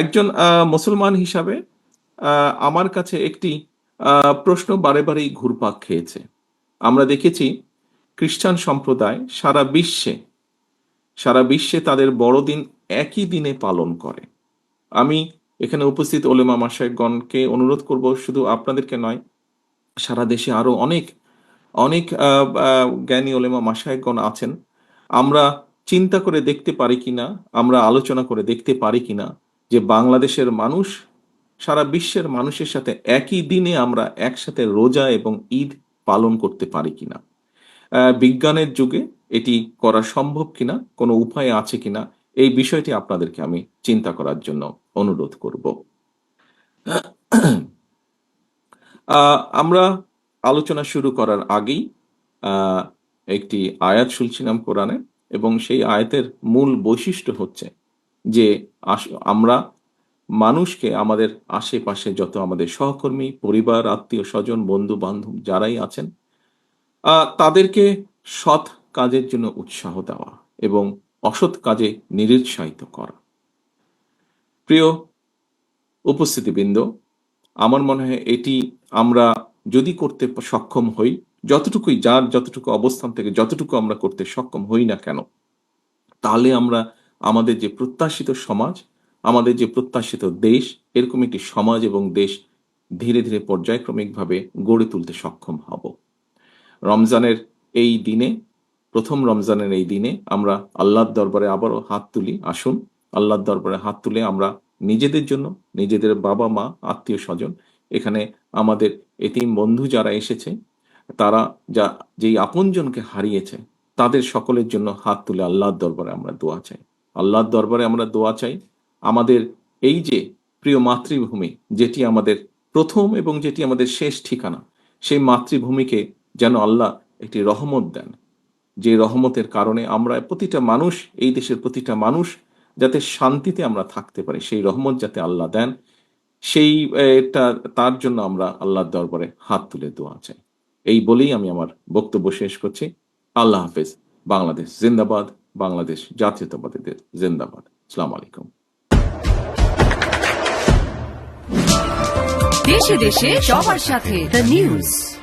একজন মুসলমান হিসাবে আমার কাছে একটি প্রশ্ন বারে বারেই ঘুরপাক খেয়েছে। আমরা দেখেছি, খ্রিস্টান সম্প্রদায় সারা বিশ্বে সারা বিশ্বে তাদের বড়দিন একই দিনে পালন করে। আমি এখানে উপস্থিত ওলেমা মাসায়গণকে অনুরোধ করব, শুধু আপনাদেরকে নয়, সারা দেশে আরও অনেক অনেক জ্ঞানী ওলেমা মাসায়গণ আছেন। আমরা চিন্তা করে দেখতে পারি কিনা, আমরা আলোচনা করে দেখতে পারি কিনা যে বাংলাদেশের মানুষ, সারা বিশ্বের মানুষের সাথে একই দিনে আমরা একসাথে রোজা এবং ঈদ পালন করতে পারি কিনা? বিজ্ঞানের যুগে এটি করা সম্ভব কিনা? কোনো উপায় আছে কিনা? এই বিষয়টি আপনাদেরকে আমি চিন্তা করার জন্য অনুরোধ করব। আমরা আলোচনা শুরু করার আগেই একটি আয়াত শুনছিলাম কোরআনে এবং সেই আয়াতের মূল বৈশিষ্ট্য হচ্ছে যে আমরা মানুষকে আমাদের আশেপাশে যত আমাদের সহকর্মী, পরিবার, আত্মীয় স্বজন বন্ধু বান্ধব যারাই আছেন তাদেরকে সৎ কাজের জন্য উৎসাহ দেওয়া এবং অসৎ কাজে নিরুৎসাহিত করা। প্রিয় উপস্থিতিবৃন্দ, আমার মনে হয় এটি আমরা যদি করতে সক্ষম হই, যতটুকুই যার যতটুকু অবস্থান থেকে যতটুকু আমরা করতে সক্ষম হই না কেন, তাহলে আমরা আমাদের যে প্রত্যাশিত সমাজ, আমাদের যে প্রত্যাশিত দেশ, এরকম একটি সমাজ এবং দেশ ধীরে ধীরে পর্যায়ক্রমিকভাবে গড়ে তুলতে সক্ষম হব। রমজানের এই দিনে, প্রথম রমজানের এই দিনে আমরা আল্লাহর দরবারে আবারও হাত তুলি, আসুন আল্লাহর দরবারে হাত তুলে আমরা নিজেদের জন্য, নিজেদের বাবা মা, আত্মীয় স্বজন, এখানে আমাদের এতিম বন্ধু যারা এসেছে, তারা যা, যেই আপনজনকে হারিয়েছে, তাদের সকলের জন্য হাত তুলে আল্লাহর দরবারে আমরা দোয়া চাই। আল্লাহর দরবারে আমরা দোয়া চাই। আমাদের এই যে প্রিয় মাতৃভূমি, যেটি আমাদের প্রথম এবং যেটি আমাদের শেষ ঠিকানা, সেই মাতৃভূমিকে যেন আল্লাহ একটি রহমত দেন। যে রহমতের কারণে আমরা প্রতিটা মানুষ, এই দেশের প্রতিটা মানুষ যাতে শান্তিতে আমরা থাকতে পারি, সেই রহমত যাতে আল্লাহ দেন, সেই এটা তার জন্য আমরা আল্লাহর দরবারে হাত তুলে দোয়া চাই। এই বলেই আমি আমার বক্তব্য শেষ করছি। আল্লাহ হাফেজ। বাংলাদেশ জিন্দাবাদ। বাংলাদেশ জাতীয়তাবাদীদের জিন্দাবাদ। সালাম আলাইকুম। দেশে দেশে সবার সাথে। The news